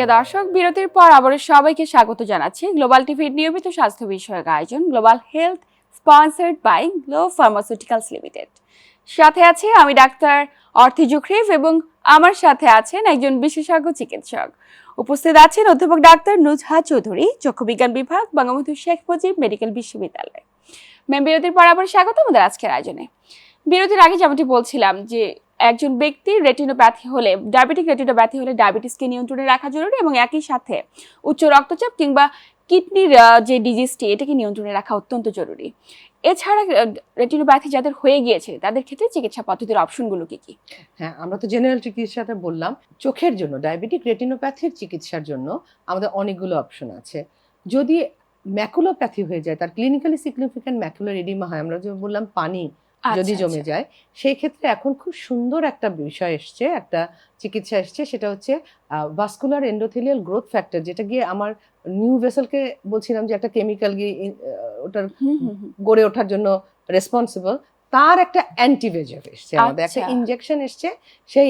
প্রিয় দর্শক, বিরতির পর আবারও সবাইকে স্বাগত জানাচ্ছি গ্লোবাল টিভির নিয়মিত স্বাস্থ্য বিষয়ক আয়োজন global health sponsored by glow pharmaceuticals limited সাথে আছে আমি ডাক্তার অর্থি জুখরিফ এবং আমার সাথে আছেন একজন বিশেষজ্ঞ চিকিৎসক। উপস্থিত আছেন অধ্যাপক ডাক্তার নুজহা চৌধুরী চক্ষু বিজ্ঞান বিভাগ, বঙ্গবন্ধু শেখ মুজিব মেডিকেল বিশ্ববিদ্যালয়। ম্যাম, বিরতির পর আবার স্বাগত আমাদের আজকের আয়োজনে। বিরতির আগে যেমনটি বলছিলাম যে একজন ব্যক্তির রেটিনোপ্যাথি হলে ডায়াবেটিক রেটিনোপ্যাথি হলে ডায়াবেটিসকে নিয়ন্ত্রণে রাখা জরুরি এবং একই সাথে উচ্চ রক্তচাপ কিংবা কিডনির যে ডিজিজটি এটাকে নিয়ন্ত্রণে রাখা অত্যন্ত জরুরি। এছাড়া রেটিনোপ্যাথি যাদের হয়ে গিয়েছে, তাদের ক্ষেত্রে চিকিৎসা পদ্ধতির অপশনগুলো কি কি? হ্যাঁ আমরা তো জেনারেল চিকিৎসাটা বললাম। চোখের জন্য ডায়াবেটিক রেটিনোপ্যাথির চিকিৎসার জন্য আমাদের অনেকগুলো অপশন আছে। যদি ম্যাকুলোপ্যাথি হয়ে যায়, তার ক্লিনিক্যালি সিগনিফিক্যান্ট ম্যাকুলার এডিমা হয়, আমরা যে বললাম পানি যদি আচ্ছা, জমে আচ্ছা। যায় সেই ক্ষেত্রে এখন খুব সুন্দর একটা বিষয় এসছে একটা চিকিৎসা এসছে সেটা হচ্ছে ভাস্কুলার এন্ডোথেলিয়াল গ্রোথ ফ্যাক্টর যেটা গিয়ে আমার নিউ ভেসেলকে বলছিলাম যে একটা কেমিক্যাল গিয়ে ওটার। গড়ে ওঠার জন্য রেসপন্সিবল তার একটা অ্যান্টিভেজেফ এসছে আমাদের একটা আচ্ছা। ইনজেকশন এসছে সেই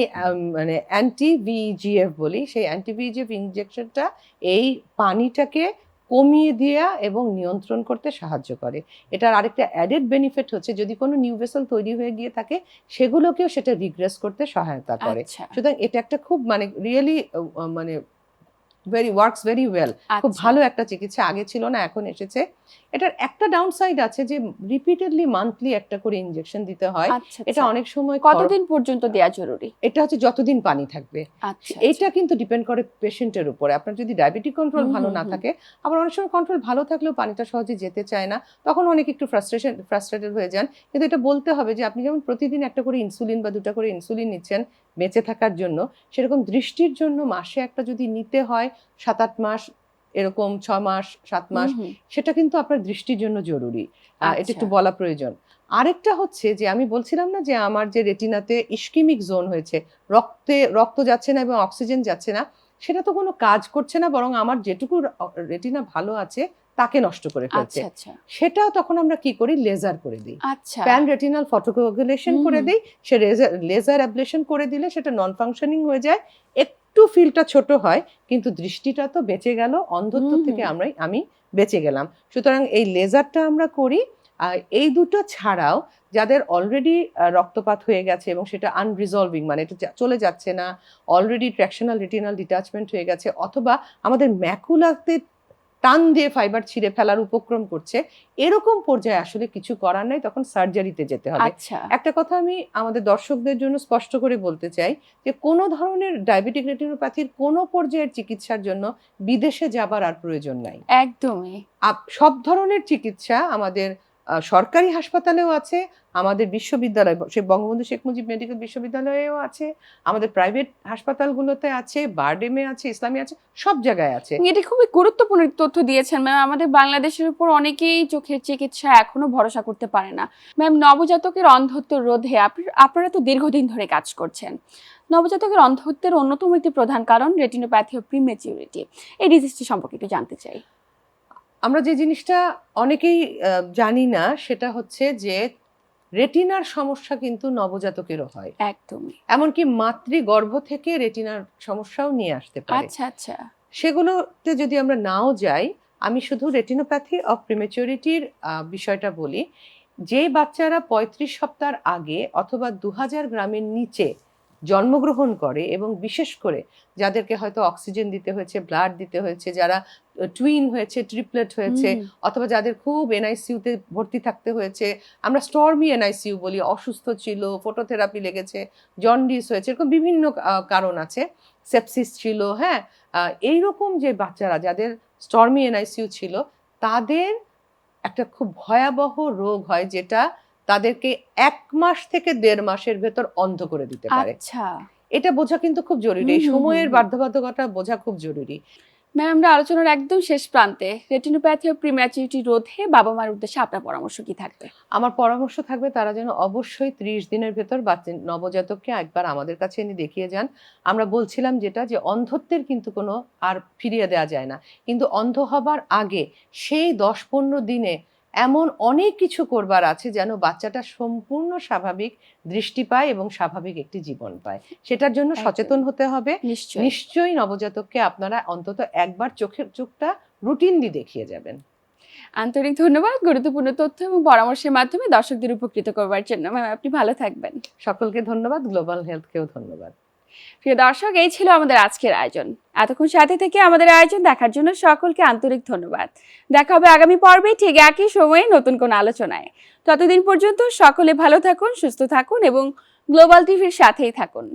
মানে অ্যান্টি ভিজিএফ বলি সেই অ্যান্টি ভিজিএফ ইনজেকশনটা এই পানিটাকে কমিয়ে দেওয়া এবং নিয়ন্ত্রণ করতে সাহায্য করে। এটার আরেকটা অ্যাডেড বেনিফিট হচ্ছে যদি কোনো নিউ ভেসেল তৈরি হয়ে গিয়ে থাকে সেগুলোকেও সেটা রিগ্রেস করতে সহায়তা করে। আচ্ছা। সুতরাং এটা একটা খুব মানে রিয়েলি মানে ভেরি ওয়ার্কস ভেরি ওয়েল খুব আচ্ছা। ভালো একটা চিকিৎসা আগে ছিল না এখন এসেছে। এটার একটা ডাউন সাইড আছে যে রিপিটেডলি মান্থলি একটা করে ইনজেকশন দিতে হয়। আচ্ছা এটা আচ্ছা। অনেক সময় কতদিন পর্যন্ত দেওয়া জরুরি? এটা হচ্ছে যতদিন পানি থাকবে। এটা কিন্তু ডিপেন্ড করে পেশেন্টের উপরে। আপনার যদি ডায়াবেটিক কন্ট্রোল ভালো না থাকে আবার অনেক সময় কন্ট্রোল ভালো থাকলেও পানিটা সহজে যেতে চায় না তখন অনেক একটু ফ্রাস্ট্রেশন ফ্রাস্ট্রেটেড হয়ে যান। কিন্তু এটা বলতে হবে যে আপনি যেমন প্রতিদিন একটা করে ইনসুলিন বা দুটা করে ইনসুলিন নিচ্ছেন বেঁচে থাকার জন্য সেরকম দৃষ্টির জন্য মাসে একটা যদি নিতে হয় সাত আট মাস এরকম ছ মাস সাত মাস। সেটা কিন্তু আপনার দৃষ্টির জন্য জরুরি। এটা একটু আচ্ছা। বলা প্রয়োজন। আরেকটা হচ্ছে যে আমি বলছিলাম না যে আমার যে রেটিনাতে ইস্কিমিক জোন হয়েছে রক্তে রক্ত যাচ্ছে না এবং অক্সিজেন যাচ্ছে না সেটা তো কোনো কাজ করছে না বরং আমার যেটুকু রেটিনা ভালো আছে তাকে নষ্ট করে ফেলছে। আচ্ছা আচ্ছা। সেটা তখন আমরা কি করি? লেজার করে দিই। আচ্ছা। প্যান রেটিনাল ফটোকোগুলেশন করে। দিই সে লেজার লেজার অ্যাবলেশন করে দিলে সেটা নন ফাংশনিং হয়ে যায় একটু ফিলটা ছোট হয় কিন্তু দৃষ্টিটা তো বেঁচে গেল অন্ধত্ব থেকে আমরা আমি বেঁচে গেলাম। সুতরাং এই লেজারটা আমরা করি আর এই দুটো ছাড়াও যাদের অলরেডি রক্তপাত হয়ে গেছে এবং সেটা আনরিজলভিং মানে এটা চলে যাচ্ছে না অলরেডি ট্র্যাকশনাল রেটিনাল ডিটাচমেন্ট হয়ে গেছে অথবা আমাদের ম্যাকুলাতে টান দিয়ে ফাইবার ছিঁড়ে ফেলার উপক্রম করছে। এরকম পর্যায়ে আসলে কিছু করার নাই তখন সার্জারিতে যেতে হবে। আচ্ছা। একটা কথা আমি আমাদের দর্শকদের জন্য স্পষ্ট করে বলতে চাই যে কোনো ধরনের ডায়াবেটিক রেটিনোপ্যাথির কোনো পর্যায়ের চিকিৎসার জন্য বিদেশে যাবার আর প্রয়োজন নাই। একদমই। আপ- সব ধরনের চিকিৎসা আমাদের সরকারি হাসপাতালেও আছে, আমাদের বিশ্ববিদ্যালয়, সে বঙ্গবন্ধু শেখ মুজিব মেডিকেল বিশ্ববিদ্যালয়েও আছে, আমাদের প্রাইভেট হাসপাতালগুলোতে আছে, বারডেমে আছে, ইসলামী আছে, সব জায়গায় আছে। এটি খুবই গুরুত্বপূর্ণ তথ্য দিয়েছেন, ম্যাম। আমাদের বাংলাদেশের উপর অনেকেই চোখের চিকিৎসা এখনও ভরসা করতে পারে না। ম্যাম, নবজাতকের অন্ধত্ব রোধে আপনারা তো দীর্ঘদিন ধরে কাজ করছেন। নবজাতকের অন্ধত্বের অন্যতম একটি প্রধান কারণ রেটিনোপ্যাথি ও প্রিমেচিউরিটি এই ডিজিজটি সম্পর্কে একটু জানতে চাই। আমরা যে জিনিসটা অনেকেই জানি না সেটা হচ্ছে যে রেটিনার সমস্যা কিন্তু নবজাতকেরও হয়। একদমই। এমনকি মাতৃগর্ভ থেকে রেটিনার সমস্যাও নিয়ে আসতে পারে। আচ্ছা আচ্ছা। সেগুলোতে যদি আমরা নাও যাই আমি শুধু রেটিনোপ্যাথি অফ প্রিমেচুরিটির বিষয়টা বলি। যে বাচ্চারা পঁয়ত্রিশ সপ্তাহ আগে অথবা দু হাজার গ্রামের নিচে জন্মগ্রহণ করে এবং বিশেষ করে যাদেরকে হয়তো অক্সিজেন দিতে হয়েছে ব্লাড দিতে হয়েছে যারা টুইন হয়েছে ট্রিপলেট হয়েছে অথবা যাদের খুব এনআইসিউতে ভর্তি থাকতে হয়েছে আমরা স্টর্মি এনআইসিউ বলি অসুস্থ ছিল ফটোথেরাপি লেগেছে জন্ডিস হয়েছে এরকম বিভিন্ন কারণ আছে সেপসিস ছিল হ্যাঁ এইরকম যে বাচ্চারা যাদের স্টর্মি এনআইসিউ ছিল তাদের একটা খুব ভয়াবহ রোগ হয় যেটা তাদেরকে এক মাস থেকে দেড় মাসের ভেতর অন্ধ করে দিতে পারে। আচ্ছা। এটা বোঝা কিন্তু খুব জরুরি। এই সময়ের। বাধ্যবাধকতা বোঝা খুব জরুরি। ম্যাম আমরা আলোচনার একদম শেষ প্রান্তে। রেটিনোপ্যাথি ও প্রিম্যাচুরিটি রোধে বাবা মার উদ্দেশ্যে আপনার পরামর্শ কি থাকবে? আমার পরামর্শ থাকবে তারা যেন অবশ্যই ত্রিশ দিনের ভেতর বাচ্চা নবজাতককে একবার আমাদের কাছে এনে দেখিয়ে যান। আমরা বলছিলাম যেটা যে অন্ধত্বের কিন্তু কোনো আর ফিরিয়ে দেওয়া যায় না। কিন্তু অন্ধ হবার আগে সেই দশ পনেরো দিনে এমন অনেক কিছু করবার আছে যেন বাচ্চাটা সম্পূর্ণ স্বাভাবিক দৃষ্টি পায় এবং স্বাভাবিক একটি জীবন পায়। সেটার জন্য সচেতন হতে হবে। নিশ্চয়ই। নবজাতককে আপনারা অন্তত একবার চোখের চোখটা রুটিনলি দেখিয়ে যাবেন। আন্তরিক ধন্যবাদ। গুরুত্বপূর্ণ তথ্য এবং পরামর্শের মাধ্যমে দর্শকদের উপকৃত করবার জন্য। ম্যাম আপনি ভালো থাকবেন। সকলকে ধন্যবাদ। গ্লোবাল হেলথকেও ধন্যবাদ। প্রিয় দর্শক, এই ছিল আমাদের আজকের আয়োজন। এতক্ষণ সাথে থেকে আমাদের আয়োজন দেখার জন্য সকলকে আন্তরিক ধন্যবাদ। দেখা হবে আগামী পর্বে ঠিক একই সময়ে নতুন কোন আলোচনায়। ততদিন পর্যন্ত সকলে ভালো থাকুন, সুস্থ থাকুন এবং গ্লোবাল টিভির সাথেই থাকুন।